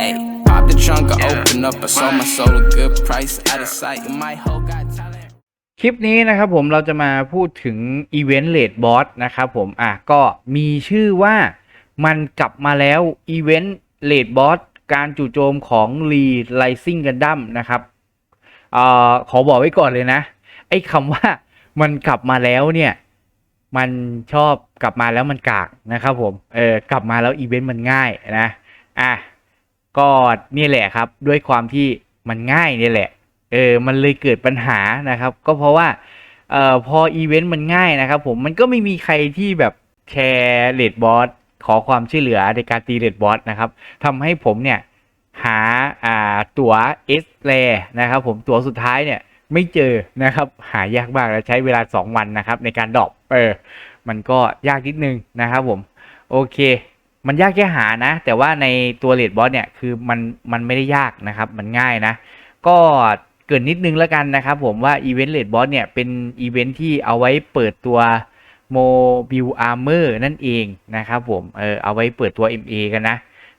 Hey, pop the trunk, I open up, I sold my soul a good price. Out of sight, my hoe got talent. คลิปนี้นะครับผมเราจะมาพูดถึงอีเวนต์เลดบอสนะครับผมอะก็มีชื่อว่ามันกลับมาแล้วอีเวนต์เลดบอสการจู่โจมของรีไลซิงกันดั้มนะครับเอ่อขอบอกไว้ก่อนเลยนะ ไอ้คำว่ามันกลับมาแล้วเนี่ย มันชอบกลับมาแล้วมันกากนะครับผมเออกลับมาแล้วอีเวนต์มันง่ายนะอะ ก็นี่แหละครับด้วยความที่มันง่ายนี่แหละ เออมันเลยเกิดปัญหานะครับ ก็เพราะว่าเอ่อพออีเวนต์มันง่ายนะครับ ผมมันก็ไม่มีใครที่แบบแชร์เลดบอสขอความช่วยเหลือในการตีเลดบอสนะครับทำให้ผมเนี่ยหาอ่าตั๋วเอสแลนะครับผมตั๋วสุดท้ายเนี่ยไม่เจอนะครับ หายากมากและใช้เวลา 2 วันนะครับ ในการดรอปเออมันก็ยากนิดนึงนะครับผม โอเค มันยากแค่หานะ แต่ว่าในตัวเลดบอสเนี่ยคือมันมันไม่ได้ยากนะครับ มันง่ายนะ ก็เกินนิดนึงแล้วกันนะครับ ผมว่าอีเวนต์เลดบอสเนี่ยเป็นอีเวนต์ที่เอาไว้เปิดตัวโมบิลอาร์เมอร์นั่นเองนะครับผมเออเอาไว้เปิดตัว MA กันนะ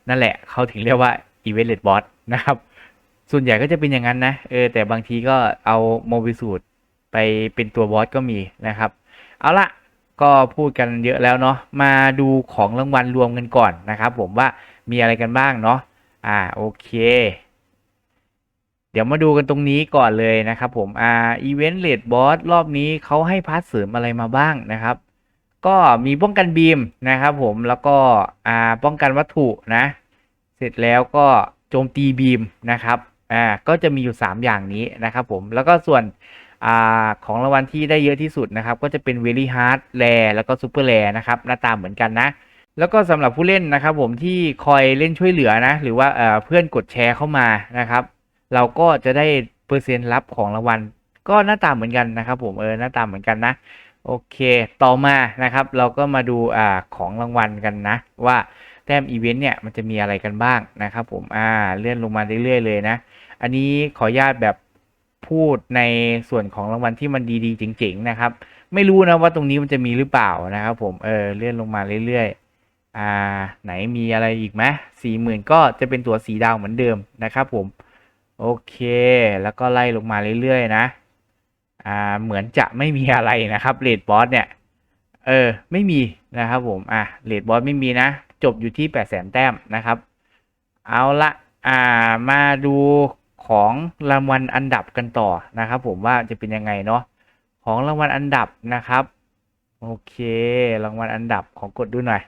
นั่นแหละเขาถึงเรียกว่าอีเวนต์เลดบอสนะครับ ส่วนใหญ่ก็จะเป็นอย่างนั้นนะเออแต่บางทีก็เอาโมบิสูตรไปเป็นตัวบอสก็มีนะครับ เอาละ ก็พูดกันเยอะแล้วเนาะมาดูของรางวัลรวมกันก่อนนะครับผมว่ามีอะไรกันบ้างเนาะอ่าโอเค เดี๋ยวมาดูกันตรงนี้ก่อนเลยนะครับผมอ่าอีเวนต์เลดบอสรอบนี้เขาให้พาร์ทเสริมอะไรมาบ้างนะครับ ก็มีป้องกันบีมนะครับผมแล้วก็อ่าป้องกันวัตถุนะ เสร็จแล้วก็โจมตีบีมนะครับอ่าก็จะมีอยู่ 3 อย่างนี้นะครับผมแล้วก็ส่วน อ่าของรางวัลที่ได้เยอะที่สุดนะครับ ก็จะเป็น Very Hard Rare แล้วก็ Super Rare นะครับ หน้าตาเหมือนกันนะ แล้วก็สำหรับผู้เล่นนะครับ ผมที่คอยเล่นช่วยเหลือนะ หรือว่าเอ่อเพื่อนกดแชร์เข้ามานะครับ เราก็จะได้เปอร์เซ็นต์รับของรางวัล ก็หน้าตาเหมือนกันนะครับ ผมเออหน้าตาเหมือนกันนะ โอเค ต่อมานะครับ เราก็มาดูอ่าของรางวัลกันนะ ว่าแต้มอีเวนต์เนี่ยมันจะมีอะไรกันบ้างนะครับ ผมอ่าเลื่อนลงมาเรื่อยๆเลยนะ อันนี้ขออนุญาตแบบ พูดในส่วนของรางวัลที่มันดีๆเจ๋งๆนะครับ ไม่รู้นะว่าตรงนี้มันจะมีหรือเปล่านะครับ ผมเออเลื่อนลงมาเรื่อยๆอ่า ไหนมีอะไรอีกไหมสี่หมื่นก็จะเป็นตัวสีดาวเหมือนเดิมนะครับ ผม โอเค แล้วก็ไล่ลงมาเรื่อยๆนะอ่าเหมือนจะไม่มีอะไรนะครับเรดบอสเนี่ยเออไม่มีนะครับผมอะเรดบอสไม่มีนะ จบอยู่ที่8 0 0แสนแต้มนะครับ เอาละอ่ามาดู ของรางวัลอันดับกันต่อนะครับ ผมว่าจะเป็นยังไงเนาะของรางวัลอันดับนะครับโอเค รางวัลอันดับของกดดูหน่อย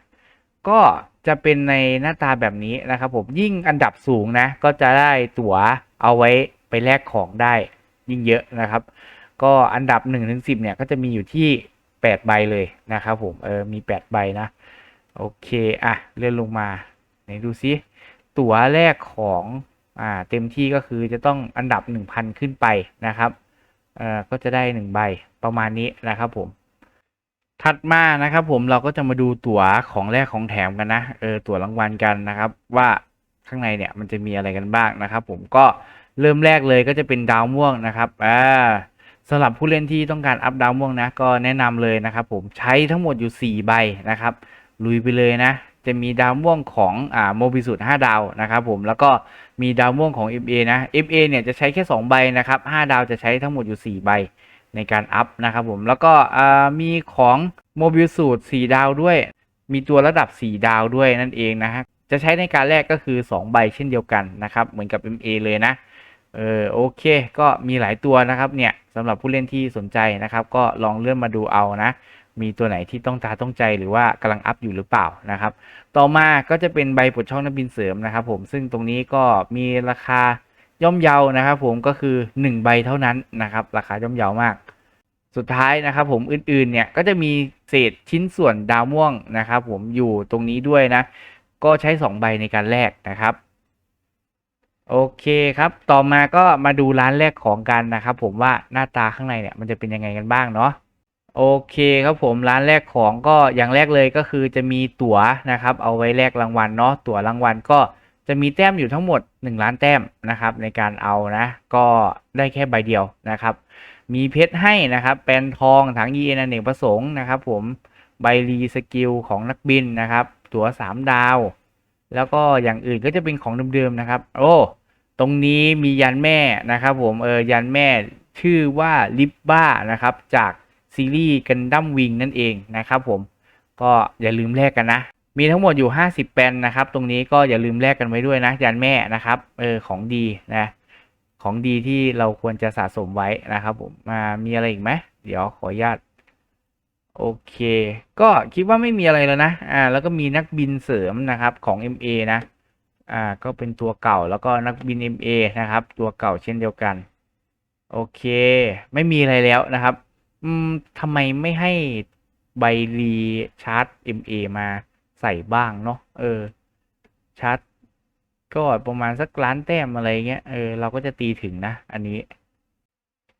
ก็จะเป็นในหน้าตาแบบนี้นะครับ ผมยิ่งอันดับสูงนะ ก็จะได้ตั๋วเอาไว้ไปแลกของได้ยิ่งเยอะนะครับ ก็อันดับ1นถึงสิเนี่ยก็จะมีอยู่ที่8ใบเลยนะครับผมเออมี 8 ใบนะ โอเค อะ เลื่อนลงมาไหนดูซิตั๋วแรกของ อ่าเต็มที่ก็คือจะต้องอันดับ 1,000 ขึ้นไปนะครับเอ่อก็จะได้1ใบประมาณนี้นะครับผม ถัดมานะครับผมเราก็จะมาดูตั๋วของแรกของแถมกันนะเออตั๋วรางวัลกันนะครับ ว่าข้างในเนี่ยมันจะมีอะไรกันบ้างนะครับ ผมก็เริ่มแรกเลยก็จะเป็นดาวม่วงนะครับอ่าสำหรับผู้เล่นที่ต้องการอัพดาวม่วงนะก็แนะนำเลยนะครับ ผมใช้ทั้งหมดอยู่ 4 ใบนะครับ ลุยไปเลยนะ จะมีดาวม่วงของอ่าโมบิสุด5ดาวนะครับผมแล้วก็มีดาวม่วงของ MA นะ MA เนี่ยจะใช้แค่ 2 ใบนะครับ5ดาวจะใช้ทั้งหมดอยู่ 4 ใบในการอัพนะครับผมแล้วก็อ่ามีของโมบิลสูตร4ดาวด้วย มีตัวระดับ 4 ดาวด้วยนั่นเองนะฮะจะใช้ในการแรกก็คือ 2 ใบเช่นเดียวกันนะครับเหมือนกับ MA เลยนะเออโอเค ก็มีหลายตัวนะครับเนี่ยสำหรับผู้เล่นที่สนใจนะครับ ก็ลองเลื่อนมาดูเอานะ มีตัวไหนที่ต้องตาต้องใจหรือว่ากำลังอัพอยู่หรือเปล่านะครับ ต่อมาก็จะเป็นใบปลดช่องนักบินเสริมนะครับผมซึ่งตรงนี้ก็มีราคาย่อมเยานะครับ ผมก็คือ 1 ใบเท่านั้นนะครับ ราคาย่อมเยามาก สุดท้ายนะครับ ผมอื่นๆเนี่ยก็จะมีเศษชิ้นส่วนดาวม่วงนะครับ ผมอยู่ตรงนี้ด้วยนะ ก็ใช้ 2 ใบในการแลกนะครับโอเคครับ ต่อมาก็มาดูร้านแรกของกันนะครับ ผมว่าหน้าตาข้างในเนี่ยมันจะเป็นยังไงกันบ้างเนาะ โอเคครับผมร้านแรกของก็อย่างแรกเลยก็คือจะมีตั๋วนะครับ เอาไว้แลกรางวัลเนาะตั๋วรางวัลก็จะมีแต้มอยู่ทั้งหมด 1 ล้านแต้มนะครับ ในการเอานะก็ได้แค่ใบเดียวนะครับ มีเพชรให้นะครับแปนทองถังยีเอ็นเนกประสงค์นะครับ ผมใบรีสกิลของนักบินนะครับ ตั๋ว 3 ดาว แล้วก็อย่างอื่นก็จะเป็นของเดิมๆนะครับ โอ้ตรงนี้มียันแม่นะครับ ผมเออยันแม่ชื่อว่าลิปบ้านะครับจาก ซีรีส์กันดั้มวิงนั่นเองนะครับผมก็อย่าลืมแลกกันนะ มีทั้งหมดอยู่ 50 แปนนะครับ ตรงนี้ก็อย่าลืมแลกกันไว้ด้วยนะยันแม่นะครับเออของดีนะของดีที่เราควรจะสะสมไว้นะครับผมมามีอะไรอีกไหมเดี๋ยวขออนุญาตโอเค ก็คิดว่าไม่มีอะไรแล้วนะอ่าแล้วก็มีนักบินเสริมนะครับของ MA นะอ่าก็เป็นตัวเก่าแล้วก็นักบิน MA นะครับ ตัวเก่าเช่นเดียวกัน โอเค ไม่มีอะไรแล้วนะครับ อืมทำไมไม่ให้ใบรีชาร์จ MA มาใส่บ้างเนาะเออ ชาร์จ ก็ประมาณสักล้านแต้มอะไรเงี้ยเออเราก็จะตีถึงนะ อันนี้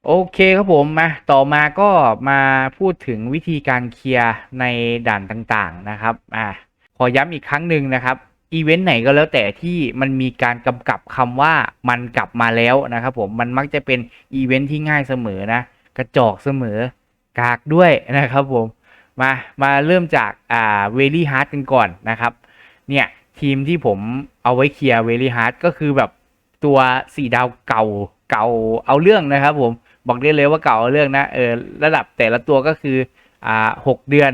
โอเคครับผมมาต่อมาก็มาพูดถึงวิธีการเคลียร์ในด่านต่างๆนะครับอ่าขอย้ำอีกครั้งหนึ่งนะครับอีเวนต์ไหนก็แล้วแต่ที่มันมีการกำกับคำว่ามันกลับมาแล้วนะครับผมมันมักจะเป็นอีเวนต์ที่ง่ายเสมอนะ กระจอกเสมอกากด้วยนะครับผม มามาเริ่มจากอ่าเวลี่ฮาร์ดกันก่อนนะครับ เนี่ยทีมที่ผมเอาไว้เคลียร์เวลี่ฮาร์ดก็คือแบบตัวสี่ดาวเก่าเก่าเอาเรื่องนะครับผมบอกได้เลยว่าเก่าเอาเรื่องนะเออระดับแต่ละตัวก็คืออ่าหกเดือน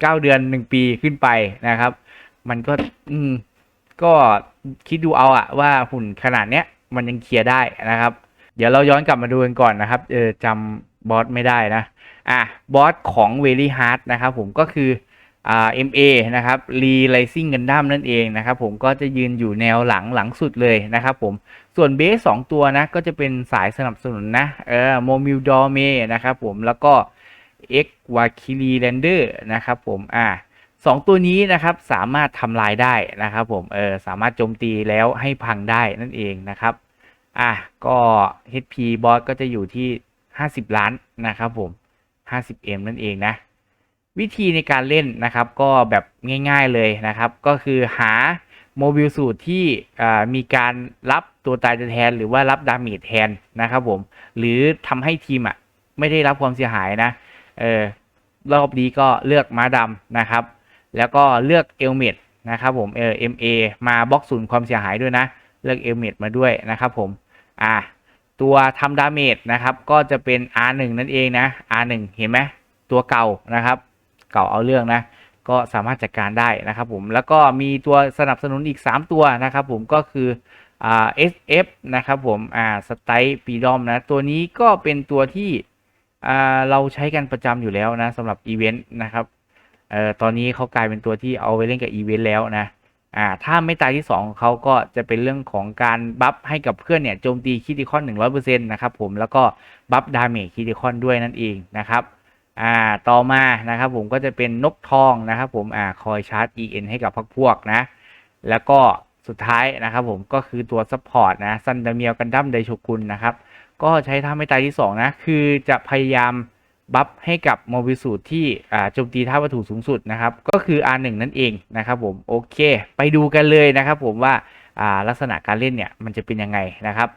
เก้าเดือนหนึ่งปีขึ้นไปนะครับ มันก็อืมก็คิดดูเอาอะว่าหุ่นขนาดเนี้ยมันยังเคลียร์ได้นะครับ เดี๋ยวเราย้อนกลับมาดูกันก่อนนะครับเออจำ บอสไม่ได้นะ อะ บอสของเวลี่ฮาร์ดนะครับผมก็คืออ่า MA นะครับรีไลซิ่งกันดั้มนั่นเองนะครับผมก็จะยืนอยู่แนวหลังหลังสุดเลยนะครับผม ส่วนเบสสองตัวนะ ก็จะเป็นสายสนับสนุนนะ เออโมมิลดอเมนะครับผม แล้วก็เอ็กวาคิรีแลนเดอร์นะครับผม อ่าสองตัวนี้นะครับสามารถทำลายได้นะครับผม เออสามารถโจมตีแล้วให้พังได้นั่นเองนะครับ อะก็ HP บอสก็จะอยู่ที่ 50 ล้านนะครับผม 50M นั่นเองนะ วิธีในการเล่นนะครับก็แบบง่ายๆเลยนะครับ ก็คือหาโมบิลสูตรที่มีการรับตัวตายตัวแทน หรือว่ารับดาเมจแทนนะครับผม หรือทำให้ทีมอะไม่ได้รับความเสียหายนะ เออรอบนี้ก็เลือกม้าดำนะครับ แล้วก็เลือกเอลเมดนะครับผมเออ MA มาบล็อกศูนย์ความเสียหายด้วยนะ เลือกเอลเมดมาด้วยนะครับผม อ่า ตัวทำดาเมจนะครับ ก็จะเป็น R1 นั่นเองนะ R1 เห็นไหมตัวเก่านะครับ เก่าเอาเรื่องนะ ก็สามารถจัดการได้นะครับผม แล้วก็มีตัวสนับสนุนอีก 3 ตัวนะครับผมก็คืออ่า SF นะครับผมอ่าสไตปีดอมนะ ตัวนี้ก็เป็นตัวที่อ่าเราใช้กันประจำอยู่แล้วนะสำหรับอีเวนต์นะครับเอ่อตอนนี้เขากลายเป็นตัวที่เอาไว้เล่นกับอีเวนต์แล้วนะ อ่าถ้าไม่ตายที่2ของเขาก็จะเป็นเรื่องของการบัฟให้กับเพื่อนเนี่ยโจมตีคิติคอน 100%นะครับผมแล้วก็บัฟดาเมจคิติคอนด้วยนั่นเองนะครับอ่าต่อมานะครับผมก็จะเป็นนกทองนะครับผมอ่าคอยชาร์จ EN ให้กับพวกพวกนะแล้วก็สุดท้ายนะครับผมก็คือตัวซัพพอร์ตนะซันดาเมียกันดั้มไดโชกุนนะครับก็ใช้ท่าไม่ตายที่ 2 นะ คือจะพยายาม บัฟให้กับโมบิสูตรที่โจมตีท่าวัตถุสูงสุดนะครับ ก็คือ R1 นั่นเองนะครับผมโอเค ไปดูกันเลยนะครับผมว่าลักษณะการเล่นเนี่ยมันจะเป็นยังไงนะครับ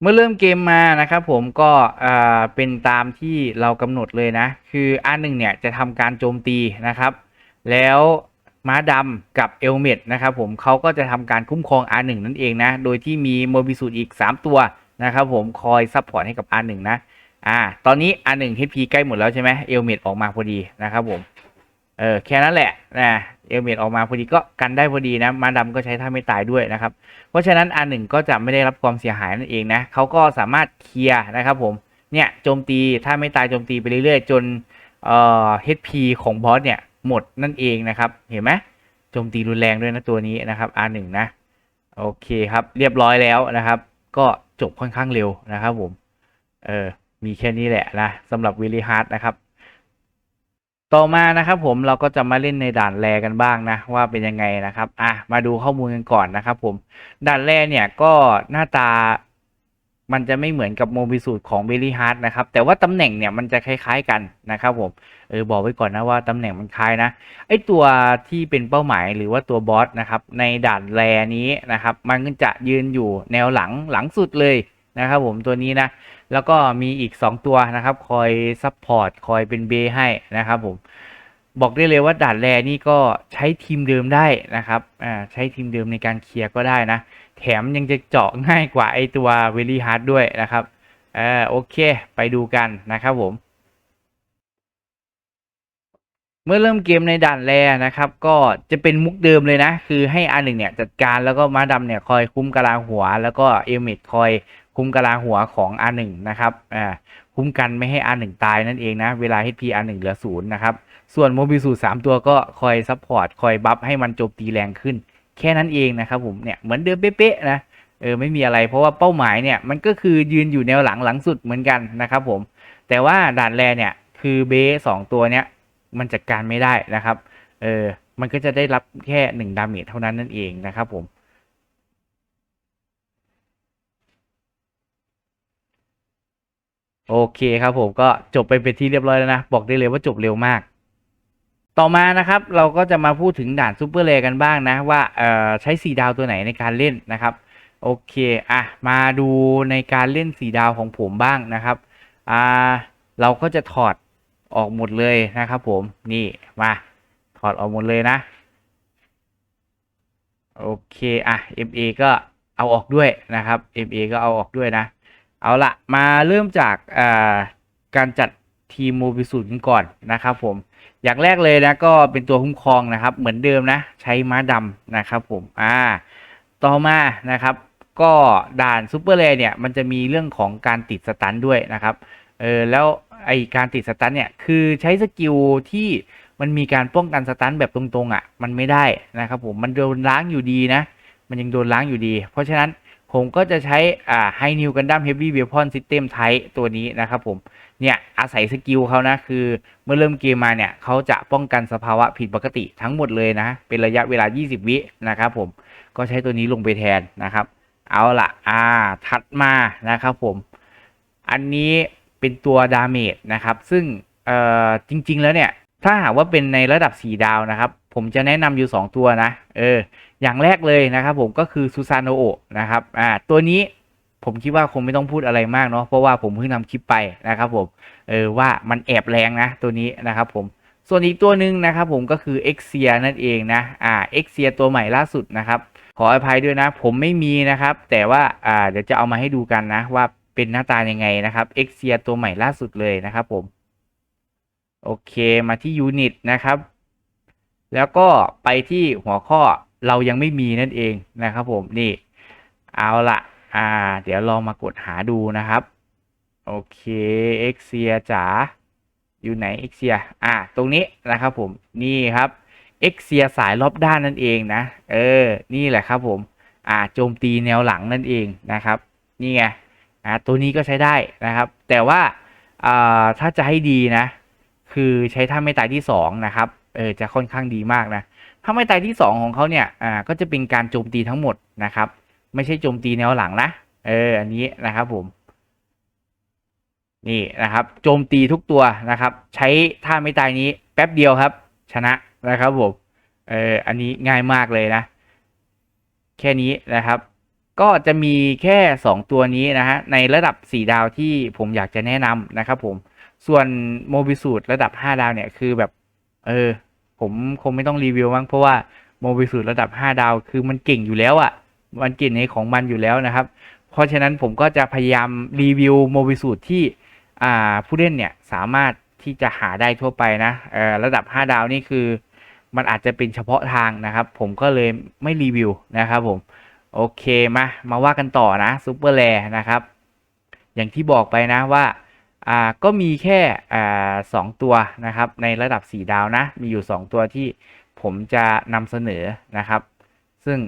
เมื่อเริ่มเกมมานะครับผมก็เป็นตามที่เรากำหนดเลยนะ คือ R1 เนี่ยจะทำการโจมตีนะครับ แล้ว ม้าดำกับเอลเมดนะครับผมเขาก็จะทำการคุ้มครอง R1 นั่นเองนะ โดยที่มีโมบิสูตอีก 3 ตัวนะครับผมคอยซัพพอร์ตให้กับ R1 นะอ่าตอนนี้ R1 HP ใกล้หมดแล้วใช่ไหมเอลเมดออกมาพอดีนะครับผมเออแค่นั้นแหละนะเอลเมดออกมาพอดีก็กันได้พอดีนะม้าดำก็ใช้ท่าไม่ตายด้วยนะครับ เพราะฉะนั้น R1 ก็จะไม่ได้รับความเสียหายนั่นเองนะเขาก็สามารถเคลียร์นะครับผมเนี่ยโจมตีถ้าไม่ตายโจมตีไปเรื่อยๆ จนเอ่อ HP ของบอสเนี่ย หมดนั่นเองนะครับเห็นไหมโจมตีรุนแรงด้วยนะตัวนี้นะครับ R1 นะโอเคครับเรียบร้อยแล้วนะครับ ก็จบค่อนข้างเร็วนะครับผมเออมีแค่นี้แหละนะสำหรับวิลลี่ฮาร์ดนะครับ ต่อมานะครับผมเราก็จะมาเล่นในด่านแรกันบ้างนะ ว่าเป็นยังไงนะครับ อะมาดูข้อมูลกันก่อนนะครับ ผมด่านแรกเนี่ยก็หน้าตา มันจะไม่เหมือนกับโมบิสูตรของเบลลี่ฮาร์ดนะครับ แต่ว่าตำแหน่งเนี่ยมันจะคล้ายๆกันนะครับผม เออบอกไว้ก่อนนะว่าตำแหน่งมันคล้ายนะ ไอตัวที่เป็นเป้าหมายหรือว่าตัวบอสนะครับ ในด่านแรนี้นะครับ มันจะยืนอยู่แนวหลังหลังสุดเลยนะครับผมตัวนี้นะ แล้วก็มีอีก 2 ตัวนะครับ คอยซัพพอร์ตคอยเป็นเบให้นะครับผมบอกได้เลยว่าด่านแรนี่ก็ใช้ทีมเดิมได้นะครับ อ่า ใช้ทีมเดิมในการเคลียร์ก็ได้นะ แถมยังจะเจาะง่ายกว่าไอตัวเวลี่ฮาร์ดด้วยนะครับเออโอเค ไปดูกันนะครับผม เมื่อเริ่มเกมในด่านแรกนะครับ ก็จะเป็นมุกเดิมเลยนะ คือให้อันหนึ่งเนี่ยจัดการแล้วก็ม้าดำเนี่ยคอยคุ้มกะลาหัว แล้วก็เอลเมดคอยคุ้มกะลาหัวของอันหนึ่งนะครับอ่าคุ้มกันไม่ให้อันหนึ่งตายนั่นเองนะ เวลา HP อันหนึ่งเหลือศูนย์นะครับ ส่วนโมบิสูสามตัวก็คอยซัพพอร์ตคอยบัฟให้มันโจมตีแรงขึ้น แค่นั้นเองนะครับผมเนี่ยเหมือนเดิมเป๊ะๆนะเออไม่มีอะไรเพราะว่าเป้าหมายเนี่ยมันก็คือยืนอยู่แนวหลังหลังสุดเหมือนกันนะครับผมแต่ว่าด่านแรเนี่ยคือเบสสองตัวเนี้ยมันจัดการไม่ได้นะครับเออมันก็จะได้รับแค่หนึ่งดาเมจเท่านั้นนั่นเองนะครับผมโอเคครับผมก็จบไปเป็นที่เรียบร้อยแล้วนะ บอกได้เลยว่าจบเร็วมาก ต่อมานะครับเราก็จะมาพูดถึงด่านซูเปอร์เลกันบ้างนะว่าใช้สีดาวตัวไหนในการเล่นนะครับโอเคอะมาดูในการเล่นสีดาวของผมบ้างนะครับอ่าเราก็จะถอดออกหมดเลยนะครับผมนี่มาถอดออกหมดเลยนะโอเคอะ MA ก็เอาออกด้วยนะครับ MA ก็เอาออกด้วยนะ เอาละมาเริ่มจากการจัดทีมโมบิสูตกันก่อนนะครับผม อย่างแรกเลยนะก็เป็นตัวคุ้มครองนะครับ เหมือนเดิมนะ ใช้ม้าดำนะครับผมอ่าต่อมานะครับ ก็ด่านซูเปอร์เลเนี่ยมันจะมีเรื่องของการติดสตันด้วยนะครับเออแล้วไอการติดสตันเนี่ยคือใช้สกิลที่มันมีการป้องกันสตันแบบตรงๆอะมันไม่ได้นะครับผมมันโดนล้างอยู่ดีนะ มันยังโดนล้างอยู่ดี เพราะฉะนั้นผมก็จะใช้อ่าไฮนิวกันดั้มเฮฟวี่เวพอนซิสเต็มไทตัวนี้นะครับผม เนี่ยอาศัยสกิลเขานะคือเมื่อเริ่มเกมมาเนี่ยเขาจะป้องกันสภาวะผิดปกติทั้งหมดเลยนะ เป็นระยะเวลา 20 วินะครับผมก็ใช้ตัวนี้ลงไปแทนนะครับ เอาละอ่าถัดมานะครับผม อันนี้เป็นตัวดาเมจนะครับ ซึ่งเอ่อจริง ๆ แล้วเนี่ย ถ้าหากว่าเป็นในระดับ 4 ดาวนะครับ ผมจะแนะนำอยู่ 2 ตัวนะ เออ อย่างแรกเลยนะครับผมก็คือซูซานโนโอะนะครับ อ่า ตัวนี้ ผมคิดว่าคงไม่ต้องพูดอะไรมากเนาะเพราะว่าผมเพิ่งทำคลิปไปนะครับผมเออว่ามันแอบแรงนะตัวนี้นะครับผมส่วนอีกตัวหนึ่งนะครับผมก็คือ e x i a นั่นเองนะอ่า e x i a ตัวใหม่ล่าสุดนะครับขออภัยด้วยนะ ผมไม่มีนะครับ แต่ว่าอ่าเดี๋ยวจะเอามาให้ดูกันนะว่าเป็นหน้าตายังไงนะครับ e x i a ตัวใหม่ล่าสุดเลยนะครับผมโอเคมาที่ยูนิตนะครับ แล้วก็ไปที่หัวข้อเรายังไม่มีนั่นเองนะครับผมนี่เอาละ อ่า เดี๋ยวลองมากดหาดูนะครับ โอเคเอ็กเซียจ๋าอยู่ไหนเอ็กเซียอ่า ตรงนี้นะครับผมนี่ครับเอ็กเซียสายรอบด้านนั่นเองนะ เออ นี่แหละครับผม อ่า โจมตีแนวหลังนั่นเองนะครับ นี่ไง อ่า ตัวนี้ก็ใช้ได้นะครับ แต่ว่า อ่า ถ้าจะให้ดีนะ คือใช้ท่าไม่ตายที่สองนะครับ เออ จะค่อนข้างดีมากนะ ถ้าไม่ตายที่สองของเขาเนี่ย อ่า ก็จะเป็นการโจมตีทั้งหมดนะครับ ไม่ใช่โจมตีแนวหลังนะเอออันนี้นะครับผม นี่นะครับ โจมตีทุกตัวนะครับ ใช้ท่าไม่ตายนี้ แป๊บเดียวครับ ชนะนะครับผมเอออันนี้ง่ายมากเลยนะ แค่นี้นะครับ ก็จะมีแค่สองตัวนี้นะฮะในระดับสี่ดาวที่ผมอยากจะแนะนำนะครับ ผมส่วนโมบิสูตรระดับห้าดาวเนี่ยคือแบบ เออ ผมคงไม่ต้องรีวิวมั้งเพราะว่าโมบิสูตระดับ 5 ดาวคือมันเก่งอยู่แล้วอะ่ะ มันเก่งในของมันอยู่แล้วนะครับ เพราะฉะนั้นผมก็จะพยายามรีวิวโมบิสูตที่ผู้เล่นเนี่ยสามารถที่จะหาได้ทั่วไปนะระดับ 5 ดาวนี่คือ มันอาจจะเป็นเฉพาะทางนะครับ ผมก็เลยไม่รีวิวนะครับผมโอเคมามาว่ากันต่อนะซูเปอร์แลนะครับ อย่างที่บอกไปนะว่าก็มีแค่สองตัวนะครับ ในระดับ 4 ดาวนะ มีอยู่ 2 ตัวที่ผมจะนำเสนอนะครับ ซึ่ง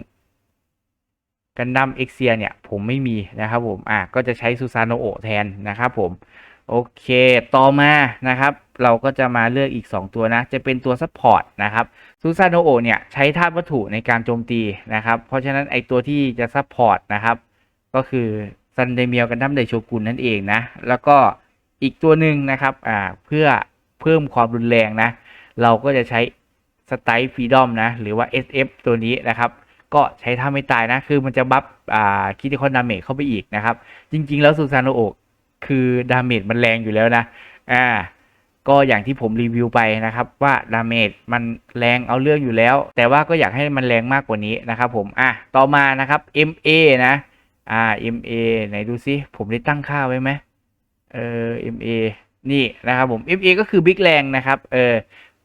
กันดั้มเอ็กเซียเนี่ยผมไม่มีนะครับผมอ่าก็จะใช้ซูซานโนโอแทนนะครับผมโอเค ต่อมานะครับ เราก็จะมาเลือกอีก 2 ตัวนะ จะเป็นตัวซัพพอร์ตนะครับซูซานโอเนี่ยใช้ธาตุวัตถุในการโจมตีนะครับ เพราะฉะนั้นไอตัวที่จะซัพพอร์ตนะครับ ก็คือซันเดเมียลกันดั้มไดโชกุนนั่นเองนะ แล้วก็อีกตัวหนึ่งนะครับอ่าเพื่อเพิ่มความรุนแรงนะ เราก็จะใช้สไตล์ฟรีดอมนะ หรือว่า SF ตัวนี้นะครับ ก็ใช้ท่าไม่ตายนะ คือมันจะบัฟอ่าคิติคอนดาเมจเข้าไปอีกนะครับ จริง ๆ แล้วซูซานโอะคือดาเมจมันแรงอยู่แล้วนะอ่าก็อย่างที่ผมรีวิวไปนะครับ ว่าดาเมจมันแรงเอาเรื่องอยู่แล้ว แต่ว่าก็อยากให้มันแรงมากกว่านี้นะครับผมอะต่อมานะครับ MA นะอ่า MA ไหนดูซิผมได้ตั้งค่าไว้ไหมเออ MA นี่นะครับผม MA ก็คือ Big แรงนะครับเออ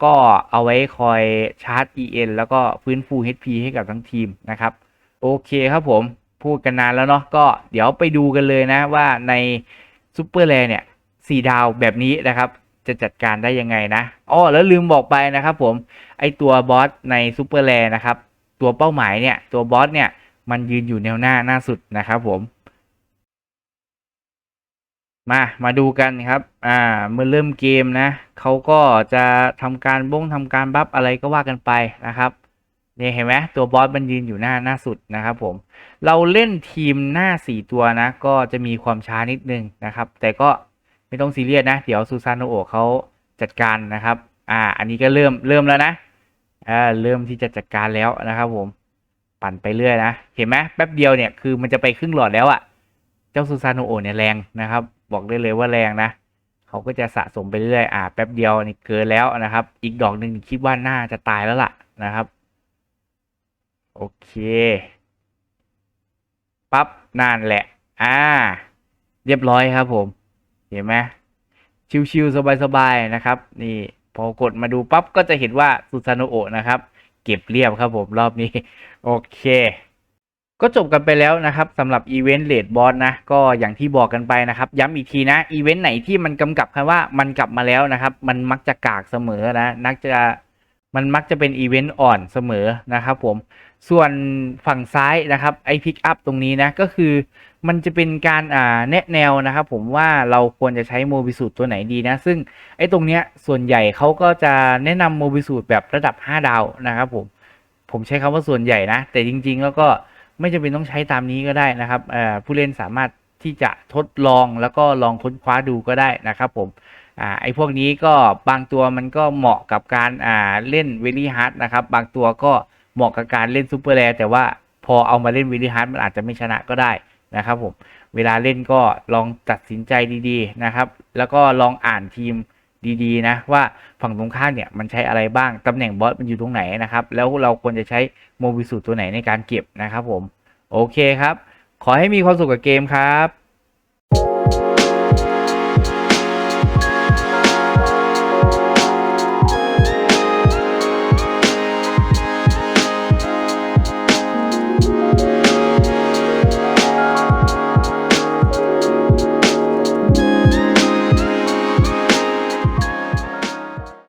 ก็เอาไว้คอยชาร์จ EN แล้วก็ฟื้นฟู HP ให้กับทั้งทีมนะครับ โอเคครับผมพูดกันนานแล้วเนาะก็เดี๋ยวไปดูกันเลยนะว่าในซูเปอร์แ e เนี่ยสี่ดาวแบบนี้นะครับ จะจัดการได้ยังไงนะอ๋อแล้วลืมบอกไปนะครับผมไอตัวบอสในซูเปอร์แ e นะครับ ตัวเป้าหมายเนี่ย ตัวบอสเนี่ยมันยืนอยู่แนวหน้าหน้าสุดนะครับผม มา มาดูกันครับ อ่า เมื่อเริ่มเกมนะ เขาก็จะทำการบ้งทำการบัฟอะไรก็ว่ากันไปนะครับ เนี่ยเห็นไหมตัวบอสมันยืนอยู่หน้าหน้าสุดนะครับผม เราเล่นทีมหน้าสี่ตัวนะ ก็จะมีความช้านิดนึงนะครับ แต่ก็ไม่ต้องซีเรียสนะ เดี๋ยวซูซานโนโอเขาจัดการนะครับ อ่า อันนี้ก็เริ่มเริ่มแล้วนะ อ่า เริ่มที่จะจัดการแล้วนะครับผม ปั่นไปเรื่อยนะ เห็นไหมแป๊บเดียวเนี่ย คือมันจะไปครึ่งหลอดแล้วอะ่ะ เจ้าซูซานโนโอเนี่ยแรงนะครับ บอกได้เลยว่าแรงนะเขาก็จะสะสมไปเรื่อยอ่าแป๊บเดียวนี่เกินแล้วนะครับ อีกดอกหนึ่งคิดว่าน่าจะตายแล้วล่ะนะครับ โอเคปั๊บนั่นแหละ อ่า เรียบร้อยครับผม เห็นไหมชิวๆสบายๆนะครับ นี่ พอกดมาดูปั๊บก็จะเห็นว่าซูซานโนโอะนะครับ เก็บเรียบครับผมรอบนี้ โอเค ก็จบกันไปแล้วนะครับสำหรับอีเวนต์เลดบอสนะก็อย่างที่บอกกันไปนะครับ ย้ำอีกทีนะอีเวนต์ไหนที่มันกำกับคำว่ามันกลับมาแล้วนะครับ มันมักจะกากเสมอนะนักจะมันมักจะเป็นอีเวนต์อ่อนเสมอนะครับผมส่วนฝั่งซ้ายนะครับไอพิกอัพตรงนี้นะก็คือมันจะเป็นการอ่าแนะแนวนะครับผมว่าเราควรจะใช้โมบิสูตตัวไหนดีนะ ซึ่งไอตรงเนี้ยส่วนใหญ่เขาก็จะแนะนำโมบิสูตแบบระดับ 5 ดาวนะครับผมผมใช้คำว่าส่วนใหญ่นะ แต่จริง ๆ แล้วก็ ไม่จำเป็นต้องใช้ตามนี้ก็ได้นะครับผู้เล่นสามารถที่จะทดลองแล้วก็ลองค้นคว้าดูก็ได้นะครับผมอ่าไอ้พวกนี้ก็บางตัวมันก็เหมาะกับการอ่าเล่นเวลี่ฮาร์ดนะครับ บางตัวก็เหมาะกับการเล่นซูเปอร์แรแต่ว่าพอเอามาเล่นเวลี่ฮาร์ดมันอาจจะไม่ชนะก็ได้นะครับผมเวลาเล่นก็ลองตัดสินใจดีๆนะครับ แล้วก็ลองอ่านทีม ดีๆ นะ ว่าฝั่งตรงข้ามเนี่ยมันใช้อะไรบ้างตำแหน่งบอสมันอยู่ตรงไหนนะครับ แล้วเราควรจะใช้โมบิสูตตัวไหนในการเก็บนะครับผม โอเคครับ ขอให้มีความสุขกับเกมครับ